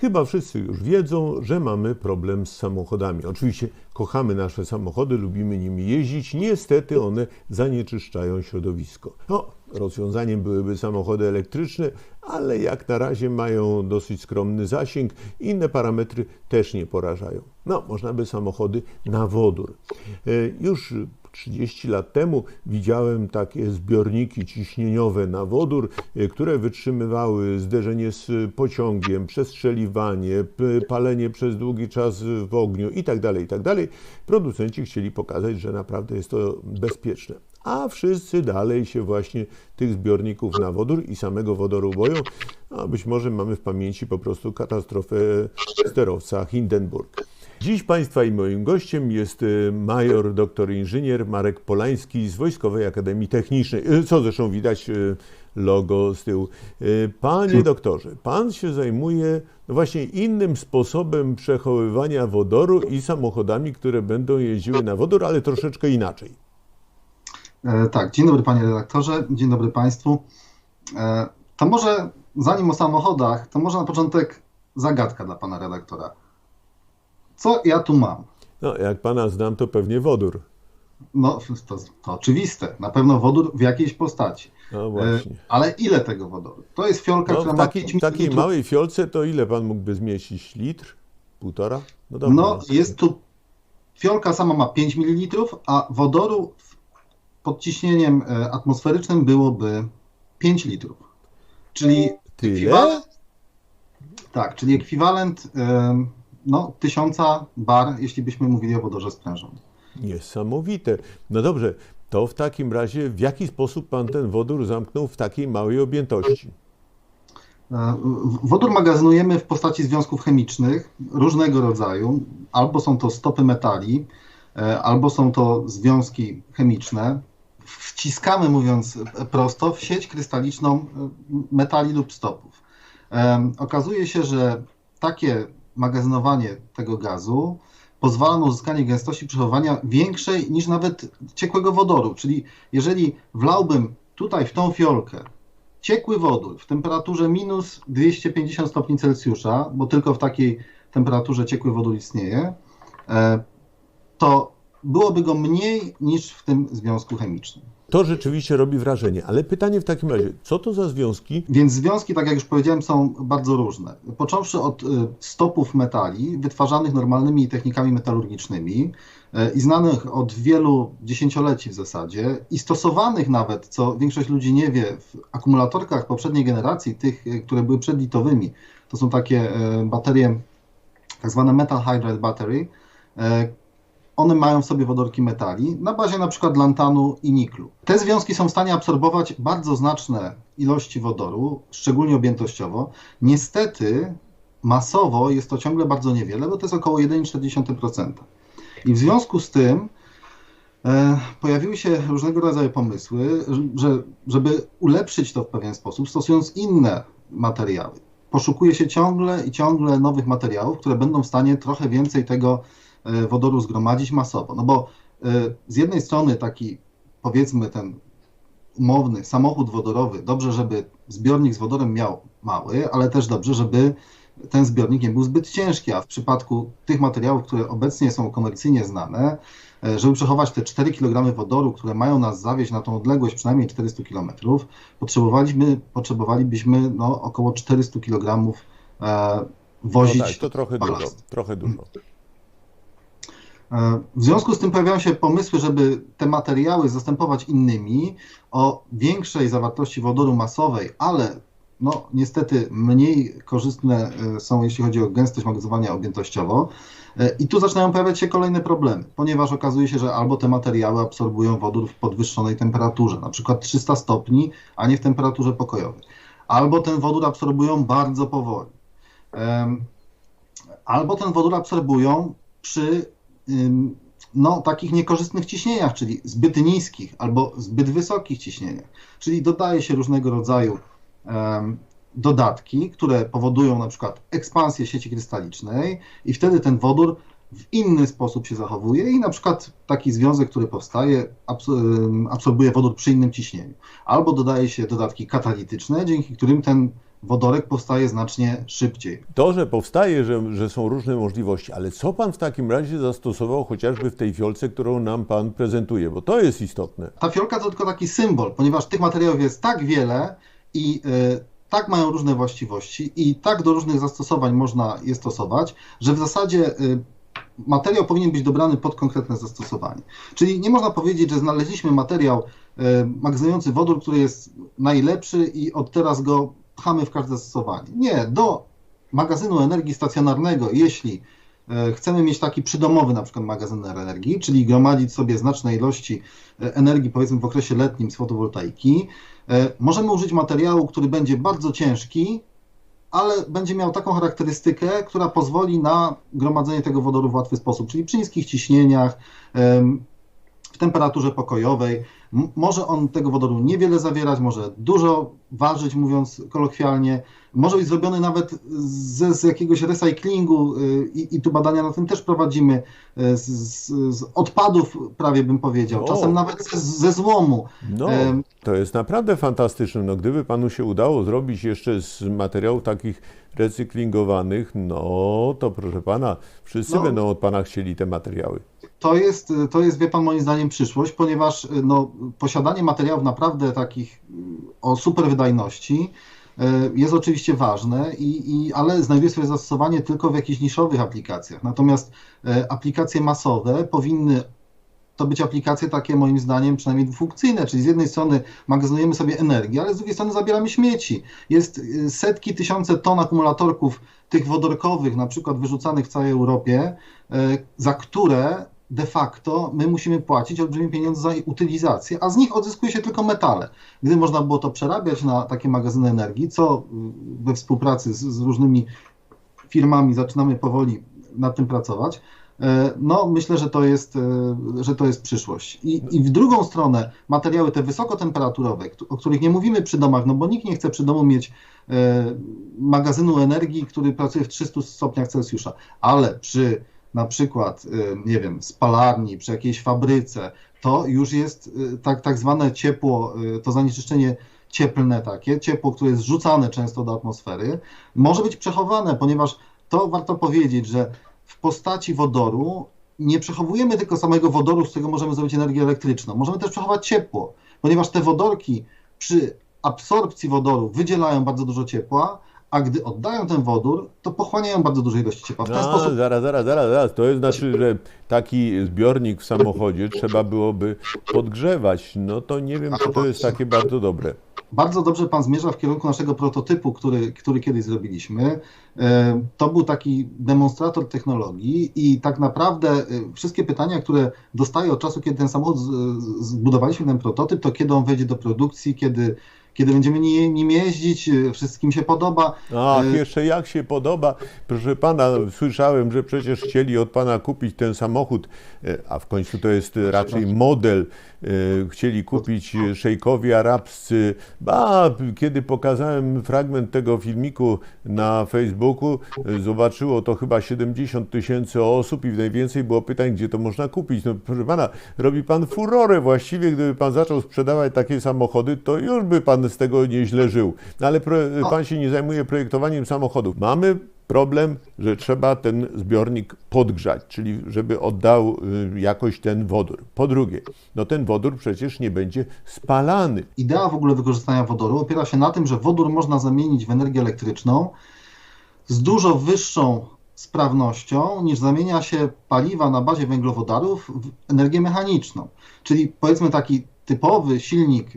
Chyba wszyscy już wiedzą, że mamy problem z samochodami. Oczywiście kochamy nasze samochody, lubimy nimi jeździć. Niestety one zanieczyszczają środowisko. No, rozwiązaniem byłyby samochody elektryczne, ale jak na razie mają dosyć skromny zasięg. Inne parametry też nie porażają. No, można by samochody na wodór. E, Już 30 lat temu widziałem takie zbiorniki ciśnieniowe na wodór, e, które wytrzymywały zderzenie z pociągiem, przestrzeliwanie, palenie przez długi czas w ogniu itd. itd. Producenci chcieli pokazać, że naprawdę jest to bezpieczne. A wszyscy dalej się właśnie tych zbiorników na wodór i samego wodoru boją. A być może mamy w pamięci po prostu katastrofę sterowca Hindenburg. Dziś Państwa i moim gościem jest y, major doktor inżynier Marek Polański z Wojskowej Akademii Technicznej, y, co zresztą widać y, logo z tyłu. Panie doktorze, Pan się zajmuje no właśnie innym sposobem przechowywania wodoru i samochodami, które będą jeździły na wodór, ale troszeczkę inaczej. E, Tak, dzień dobry panie redaktorze, dzień dobry państwu. E, To może zanim o samochodach, to może na początek zagadka dla pana redaktora. Co ja tu mam? No, jak Pana znam, to pewnie wodór. No, to, to oczywiste. Na pewno wodór w jakiejś postaci. No E, właśnie. Ale ile tego wodoru? To jest fiolka, No, która w ma 5 takiej ml. małej fiolce to ile Pan mógłby zmieścić? Litr? Półtora? No dobra. No, jest tu. Fiolka sama ma 5 ml, a wodoru w- pod ciśnieniem e, atmosferycznym byłoby 5 litrów. Czyli Tyle? ekwiwalent, tak, czyli ekwiwalent no, tysiąca bar, jeśli byśmy mówili o wodorze sprężonym. Niesamowite. No dobrze, to w takim razie w jaki sposób Pan ten wodór zamknął w takiej małej objętości? E, Wodór magazynujemy w postaci związków chemicznych różnego rodzaju. Albo są to stopy metali, e, albo są to związki chemiczne. Wciskamy, mówiąc prosto, w sieć krystaliczną e, metali lub stopów. Okazuje się, że takie magazynowanie tego gazu pozwala na uzyskanie gęstości przechowywania większej niż nawet ciekłego wodoru. Czyli jeżeli wlałbym tutaj w tą fiolkę ciekły wodór w temperaturze minus 250 stopni Celsjusza, bo tylko w takiej temperaturze ciekły wodór istnieje, e, to byłoby go mniej niż w tym związku chemicznym. To rzeczywiście robi wrażenie, ale pytanie w takim razie, co to za związki? Więc związki, tak jak już powiedziałem, są bardzo różne. Począwszy od y, stopów metali, wytwarzanych normalnymi technikami metalurgicznymi y, i znanych od wielu dziesięcioleci w zasadzie, i stosowanych nawet, co większość ludzi nie wie, w akumulatorkach poprzedniej generacji, tych, y, które były przedlitowymi. To są takie baterie, tak zwane metal hydride battery. One mają w sobie wodorki metali na bazie przykład lantanu i niklu. Te związki są w stanie absorbować bardzo znaczne ilości wodoru, szczególnie objętościowo. Niestety masowo jest to ciągle bardzo niewiele, bo to jest około 1,4%. I w związku z tym e, pojawiły się różnego rodzaju pomysły, że, żeby ulepszyć to w pewien sposób, stosując inne materiały. Poszukuje się ciągle i ciągle nowych materiałów, które będą w stanie trochę więcej tego wodoru zgromadzić masowo. No bo e, z jednej strony taki, powiedzmy, ten umowny samochód wodorowy, dobrze, żeby zbiornik z wodorem miał mały, ale też dobrze, żeby ten zbiornik nie był zbyt ciężki, a w przypadku tych materiałów, które obecnie są komercyjnie znane, e, żeby przechować te 4 kg wodoru, które mają nas zawieźć na tą odległość przynajmniej 400 km, potrzebowaliśmy, potrzebowalibyśmy no, około 400 kg e, wozić No tak, to trochę dużo, balast. trochę dużo. E, W związku z tym pojawiają się pomysły, żeby te materiały zastępować innymi o większej zawartości wodoru masowej, ale no niestety mniej korzystne e, są, jeśli chodzi o gęstość magazynowania objętościowo. E, I tu zaczynają pojawiać się kolejne problemy, ponieważ okazuje się, że albo te materiały absorbują wodór w podwyższonej temperaturze, na przykład 300 stopni, a nie w temperaturze pokojowej. Albo ten wodór absorbują bardzo powoli. Albo ten wodór absorbują przy no, takich niekorzystnych ciśnieniach, czyli zbyt niskich albo zbyt wysokich ciśnieniach. Czyli dodaje się różnego rodzaju dodatki, które powodują na przykład ekspansję sieci krystalicznej i wtedy ten wodór w inny sposób się zachowuje i na przykład taki związek, który powstaje, absorbuje wodór przy innym ciśnieniu. Albo dodaje się dodatki katalityczne, dzięki którym ten wodorek powstaje znacznie szybciej. To, że powstaje, że, że są różne możliwości, ale co pan w takim razie zastosował chociażby w tej fiolce, którą nam pan prezentuje, bo to jest istotne. Ta fiolka to tylko taki symbol, ponieważ tych materiałów jest tak wiele i y, tak mają różne właściwości i tak do różnych zastosowań można je stosować, że w zasadzie y, materiał powinien być dobrany pod konkretne zastosowanie. Czyli nie można powiedzieć, że znaleźliśmy materiał y, magazynujący wodór, który jest najlepszy i od teraz go pchamy w każde zastosowanie. Nie, do magazynu energii stacjonarnego, jeśli e, chcemy mieć taki przydomowy na przykład magazyner energii, czyli gromadzić sobie znaczne ilości e, energii powiedzmy w okresie letnim z fotowoltaiki, e, możemy użyć materiału, który będzie bardzo ciężki, ale będzie miał taką charakterystykę, która pozwoli na gromadzenie tego wodoru w łatwy sposób, czyli przy niskich ciśnieniach, w temperaturze pokojowej. Może on tego wodoru niewiele zawierać, może dużo ważyć, mówiąc kolokwialnie. Może być zrobiony nawet ze, z jakiegoś recyklingu y, i, i tu badania na tym też prowadzimy, y, z, z, odpadów prawie bym powiedział, czasem nawet ze, ze złomu. No, to jest naprawdę fantastyczne. No, gdyby panu się udało zrobić jeszcze z materiałów takich recyklingowanych, no to proszę pana, wszyscy no, będą od pana chcieli te materiały. To jest, to jest, wie pan, moim zdaniem przyszłość, ponieważ no, posiadanie materiałów naprawdę takich o super wydajności e, jest oczywiście ważne, i, i, ale znajduje swoje zastosowanie tylko w jakichś niszowych aplikacjach. Natomiast e, aplikacje masowe powinny to być aplikacje takie moim zdaniem przynajmniej dwufunkcyjne, czyli z jednej strony magazynujemy sobie energię, ale z drugiej strony zabieramy śmieci. Jest e, setki, tysiące ton akumulatorków tych wodorkowych, na przykład wyrzucanych w całej Europie, za które de facto my musimy płacić olbrzymie pieniądze za utylizację, a z nich odzyskuje się tylko metale. Gdy można było to przerabiać na takie magazyny energii, co we współpracy z, z różnymi firmami zaczynamy powoli nad tym pracować, e, no myślę, że to jest, e, że to jest przyszłość. I, I w drugą stronę materiały te wysokotemperaturowe, o których nie mówimy przy domach, no bo nikt nie chce przy domu mieć e, magazynu energii, który pracuje w 300 stopniach Celsjusza, ale przy na przykład, y, nie wiem, spalarni, przy jakiejś fabryce, to już jest y, tak, tak zwane ciepło, y, to zanieczyszczenie cieplne takie, ciepło, które jest rzucane często do atmosfery, może być przechowane, ponieważ to warto powiedzieć, że w postaci wodoru nie przechowujemy tylko samego wodoru, z którego możemy zrobić energię elektryczną. Możemy też przechować ciepło, ponieważ te wodorki przy absorpcji wodoru wydzielają bardzo dużo ciepła, a gdy oddają ten wodór, to pochłaniają bardzo duże ilości ciepła. W ten sposób... Zaraz, zaraz, zaraz, zaraz. To jest znaczy, że taki zbiornik w samochodzie trzeba byłoby podgrzewać. No to nie wiem, czy to jest takie bardzo dobre. Bardzo dobrze Pan zmierza w kierunku naszego prototypu, który, który kiedyś zrobiliśmy. E, to był taki demonstrator technologii i tak naprawdę e, wszystkie pytania, które dostaję od czasu, kiedy ten samochód zbudowaliśmy, ten prototyp, to kiedy on wejdzie do produkcji, kiedy kiedy będziemy nim jeździć, e, wszystkim się podoba. Ach, e, jeszcze jak się podoba. Proszę pana, słyszałem, że przecież chcieli od pana kupić ten samochód, e, a w końcu to jest raczej model. Chcieli kupić szejkowie arabscy. A kiedy pokazałem fragment tego filmiku na Facebooku, zobaczyło to chyba 70 tysięcy osób i najwięcej było pytań, gdzie to można kupić. No proszę pana, robi pan furorę właściwie, gdyby pan zaczął sprzedawać takie samochody, to już by pan z tego nieźle żył. No ale pan się nie zajmuje projektowaniem samochodów. Mamy problem, że trzeba ten zbiornik podgrzać, czyli żeby oddał y, jakoś ten wodór. Po drugie, no ten wodór przecież nie będzie spalany. Idea w ogóle wykorzystania wodoru opiera się na tym, że wodór można zamienić w energię elektryczną z dużo wyższą sprawnością niż zamienia się paliwa na bazie węglowodarów w energię mechaniczną. Czyli powiedzmy taki typowy silnik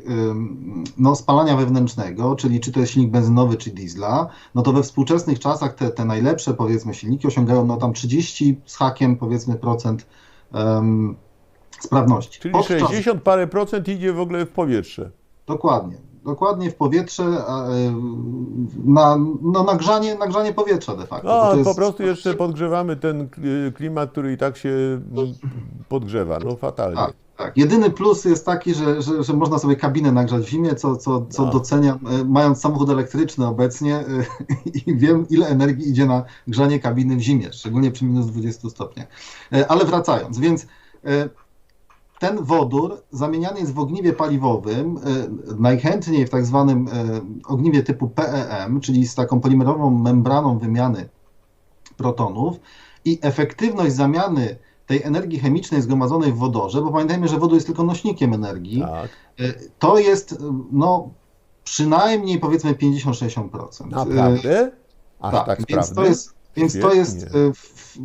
no, spalania wewnętrznego, czyli czy to jest silnik benzynowy, czy diesla, no to we współczesnych czasach te, te najlepsze, powiedzmy, silniki osiągają no tam 30 z hakiem, powiedzmy, procent um, sprawności. Czyli Podczas... 60 parę procent idzie w ogóle w powietrze. Dokładnie. Dokładnie w powietrze, na, no, nagrzanie, nagrzanie powietrza de facto. No, jest... po prostu jeszcze podgrzewamy ten klimat, który i tak się podgrzewa, no fatalnie. Tak. Tak. Jedyny plus jest taki, że, że, że można sobie kabinę nagrzać w zimie, co, co, co no. doceniam, e, mając samochód elektryczny obecnie e, i wiem, ile energii idzie na grzanie kabiny w zimie, szczególnie przy minus 20 stopniach. E, ale wracając, więc ten wodór zamieniany jest w ogniwie paliwowym, najchętniej w tak zwanym ogniwie typu PEM, czyli z taką polimerową membraną wymiany protonów i efektywność zamiany tej energii chemicznej zgromadzonej w wodorze, bo pamiętajmy, że wodór jest tylko nośnikiem energii, tak. to jest no, przynajmniej powiedzmy 50-60%. Naprawdę? Aż tak, tak więc to jest, więc to jest,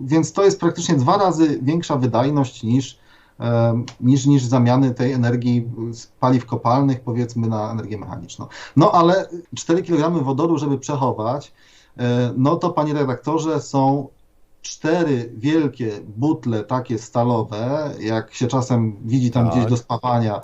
więc to jest praktycznie dwa razy większa wydajność niż, niż, niż zamiany tej energii z paliw kopalnych, powiedzmy, na energię mechaniczną. No ale 4 kg wodoru, żeby przechować, e, no to panie redaktorze, są cztery wielkie butle takie stalowe, jak się czasem widzi tam tak. gdzieś do spawania,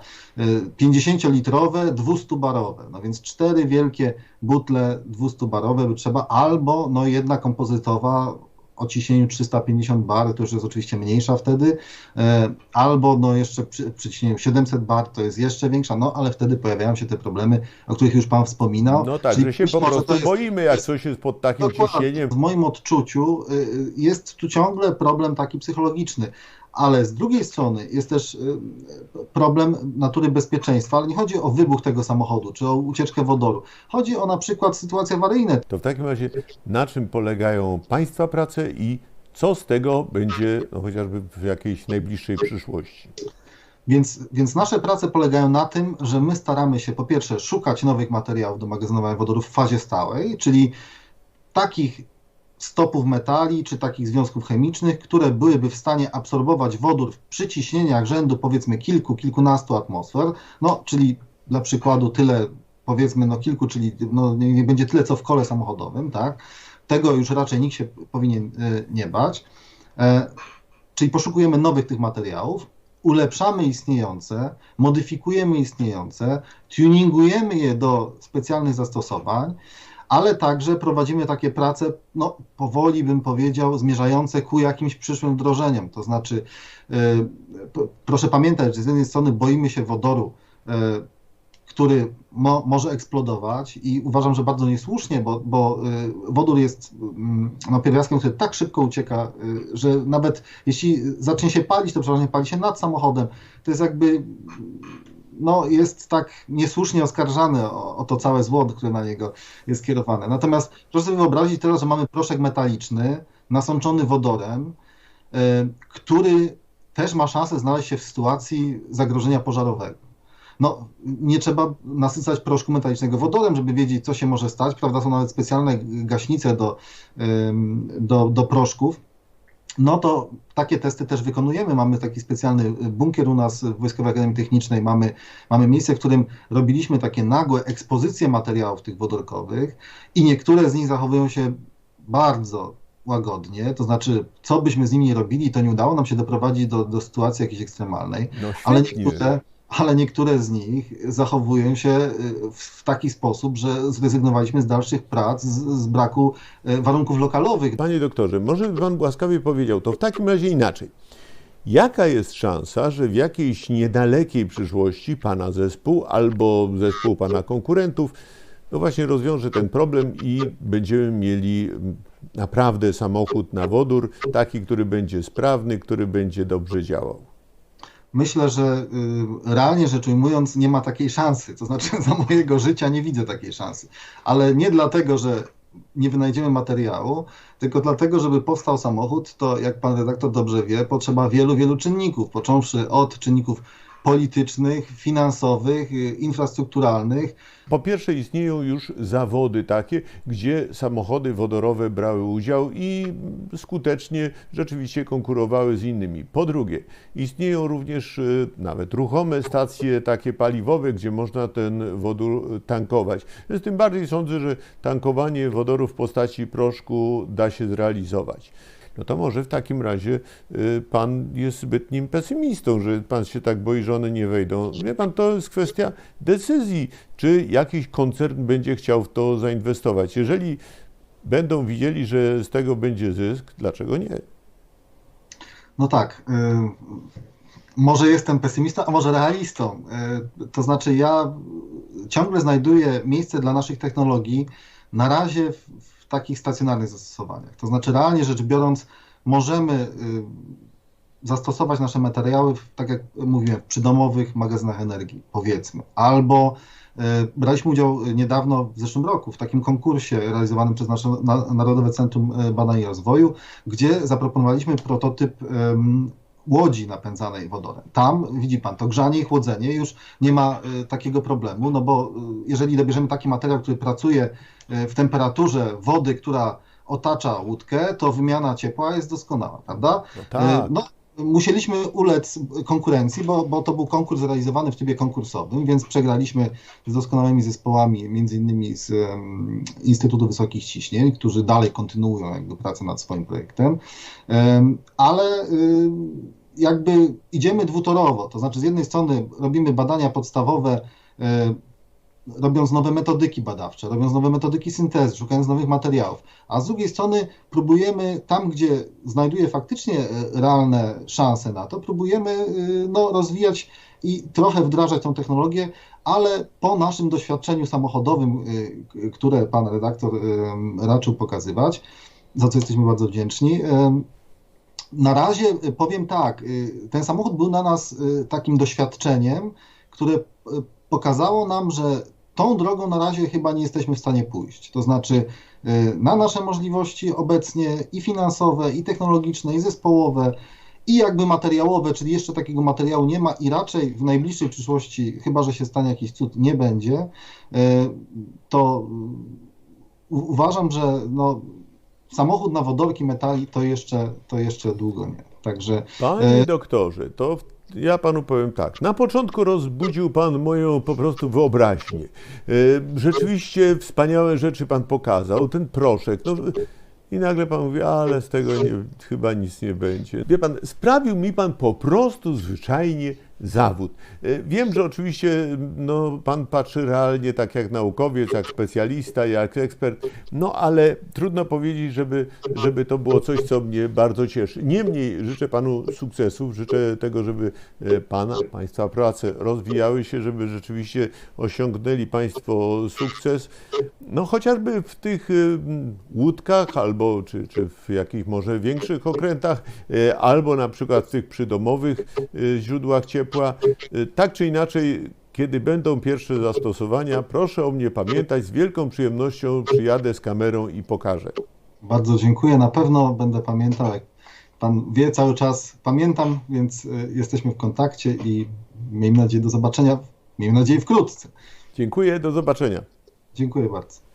50-litrowe, y, 200-barowe. No więc cztery wielkie butle 200-barowe by trzeba, albo no jedna kompozytowa o ciśnieniu 350 bar, to już jest oczywiście mniejsza wtedy, e, albo no jeszcze przy, przy ciśnieniu 700 bar to jest jeszcze większa, no ale wtedy pojawiają się te problemy, o których już Pan wspominał. No tak, że się po prostu jest, boimy, jak coś jest pod takim ciśnieniem. W moim odczuciu y, y, jest tu ciągle problem taki psychologiczny ale z drugiej strony jest też y, problem natury bezpieczeństwa, ale nie chodzi o wybuch tego samochodu czy o ucieczkę wodoru. Chodzi o na przykład sytuacje awaryjne. To w takim razie na czym polegają Państwa prace i co z tego będzie no, chociażby w jakiejś najbliższej przyszłości? Więc, więc nasze prace polegają na tym, że my staramy się po pierwsze szukać nowych materiałów do magazynowania wodoru w fazie stałej, czyli takich stopów metali czy takich związków chemicznych, które byłyby w stanie absorbować wodór przy ciśnieniach rzędu powiedzmy kilku, kilkunastu atmosfer, no czyli dla przykładu tyle powiedzmy no kilku, czyli no, nie, nie będzie tyle co w kole samochodowym, tak? Tego już raczej nikt się powinien y, nie bać. E, czyli poszukujemy nowych tych materiałów, ulepszamy istniejące, modyfikujemy istniejące, tuningujemy je do specjalnych zastosowań, ale także prowadzimy takie prace, no powoli bym powiedział, zmierzające ku jakimś przyszłym wdrożeniom. To znaczy, yy, proszę pamiętać, że z jednej strony boimy się wodoru, yy, który mo, może eksplodować i uważam, że bardzo niesłusznie, bo, bo yy, wodór jest mm, no, pierwiastkiem, który tak szybko ucieka, że nawet jeśli zacznie się palić, to przeważnie pali się nad samochodem. To jest jakby no, jest tak niesłusznie oskarżany o, o, to całe zło, które na niego jest kierowane. Natomiast proszę sobie wyobrazić teraz, że mamy proszek metaliczny nasączony wodorem, y, który też ma szansę znaleźć się w sytuacji zagrożenia pożarowego. No, nie trzeba nasycać proszku metalicznego wodorem, żeby wiedzieć, co się może stać. Prawda, są nawet specjalne gaśnice do, do, do proszków no to takie testy też wykonujemy. Mamy taki specjalny bunkier u nas w Wojskowej Akademii Technicznej. Mamy, mamy miejsce, w którym robiliśmy takie nagłe ekspozycje materiałów tych wodorkowych i niektóre z nich zachowują się bardzo łagodnie, to znaczy, co byśmy z nimi robili, to nie udało nam się doprowadzić do, do sytuacji jakiejś ekstremalnej, no ale niektóre, ale niektóre z nich zachowują się y, w taki sposób, że zrezygnowaliśmy z dalszych prac z, z, braku y, warunków lokalowych. Panie doktorze, może pan łaskawie powiedział, to w takim razie inaczej. Jaka jest szansa, że w jakiejś niedalekiej przyszłości pana zespół albo zespół pana konkurentów no właśnie rozwiąże ten problem i będziemy mieli naprawdę samochód na wodór, taki, który będzie sprawny, który będzie dobrze działał? Myślę, że y, realnie rzecz ujmując, nie ma takiej szansy. To znaczy, za mojego życia nie widzę takiej szansy. Ale nie dlatego, że nie wynajdziemy materiału, tylko dlatego, żeby powstał samochód, to jak pan redaktor dobrze wie, potrzeba wielu, wielu czynników, począwszy od czynników politycznych, finansowych, y, infrastrukturalnych. Po pierwsze, istnieją już zawody takie, gdzie samochody wodorowe brały udział i skutecznie rzeczywiście konkurowały z innymi. Po drugie, istnieją również y, nawet ruchome stacje takie paliwowe, gdzie można ten wodór tankować. Z tym bardziej sądzę, że tankowanie wodoru w postaci proszku da się zrealizować no to może w takim razie y, pan jest zbytnim pesymistą, że pan się tak boi, że one nie wejdą. Wie pan, to jest kwestia decyzji, czy jakiś koncern będzie chciał w to zainwestować. Jeżeli będą widzieli, że z tego będzie zysk, dlaczego nie? No tak. Y może jestem pesymistą, a może realistą. Y, to znaczy, ja ciągle znajduję miejsce dla naszych technologii na razie takich stacjonarnych zastosowaniach. To znaczy, realnie rzecz biorąc, możemy y, zastosować nasze materiały, tak jak mówiłem, w przydomowych magazynach energii, powiedzmy. Albo e, braliśmy udział niedawno, w zeszłym roku, w takim konkursie realizowanym przez nasze na, Narodowe Centrum e, Badań i Rozwoju, gdzie zaproponowaliśmy prototyp łodzi napędzanej wodorem. Tam, widzi pan, to grzanie i chłodzenie już nie ma e, takiego problemu, no bo e, jeżeli dobierzemy taki materiał, który pracuje e, w temperaturze wody, która otacza łódkę, to wymiana ciepła jest doskonała, prawda? No tak. No, musieliśmy ulec konkurencji, bo, bo to był konkurs realizowany w trybie konkursowym, więc przegraliśmy z doskonałymi zespołami, między innymi z em, Instytutu Wysokich Ciśnień, którzy dalej kontynuują jakby pracę nad swoim projektem, Em, ale ym, jakby idziemy dwutorowo, to znaczy z jednej strony robimy badania podstawowe, e, robiąc nowe metodyki badawcze, robiąc nowe metodyki syntezy, szukając nowych materiałów, a z drugiej strony próbujemy tam, gdzie znajduje faktycznie e, realne szanse na to, próbujemy e, no, rozwijać i trochę wdrażać tą technologię, ale po naszym doświadczeniu samochodowym, e, które pan redaktor raczył pokazywać, za co jesteśmy bardzo wdzięczni. Na razie powiem tak, ten samochód był na nas takim doświadczeniem, które pokazało nam, że tą drogą na razie chyba nie jesteśmy w stanie pójść. To znaczy, y, na nasze możliwości obecnie i finansowe, i technologiczne, i zespołowe, i jakby materiałowe, czyli jeszcze takiego materiału nie ma i raczej w najbliższej przyszłości, chyba że się stanie jakiś cud, nie będzie, y, to y, uważam, że no, samochód na wodorki metali to jeszcze, to jeszcze długo nie. Także Panie doktorze, to w- ja panu powiem tak. Na początku rozbudził pan moją po prostu wyobraźnię. E, Rzeczywiście wspaniałe rzeczy pan pokazał, ten proszek. No, I nagle pan mówi, ale z tego nie, chyba nic nie będzie. Wie pan, sprawił mi pan po prostu zwyczajnie zawód. E, Wiem, że oczywiście no, pan patrzy realnie tak jak naukowiec, jak specjalista, jak ekspert, no ale trudno powiedzieć, żeby, żeby to było coś, co mnie bardzo cieszy. Niemniej życzę panu sukcesów, życzę tego, żeby e, pana, państwa prace rozwijały się, żeby rzeczywiście osiągnęli państwo sukces, no chociażby w tych e, łódkach albo czy, czy w jakichś może większych okrętach, albo na przykład w tych przydomowych źródłach ciepła. E, Tak czy inaczej, kiedy będą pierwsze zastosowania, proszę o mnie pamiętać. Z wielką przyjemnością przyjadę z kamerą i pokażę. Bardzo dziękuję. Na pewno będę pamiętał, jak Pan wie, cały czas pamiętam, więc y, jesteśmy w kontakcie i miejmy nadzieję do zobaczenia, miejmy nadzieję wkrótce. Dziękuję, do zobaczenia. Dziękuję bardzo.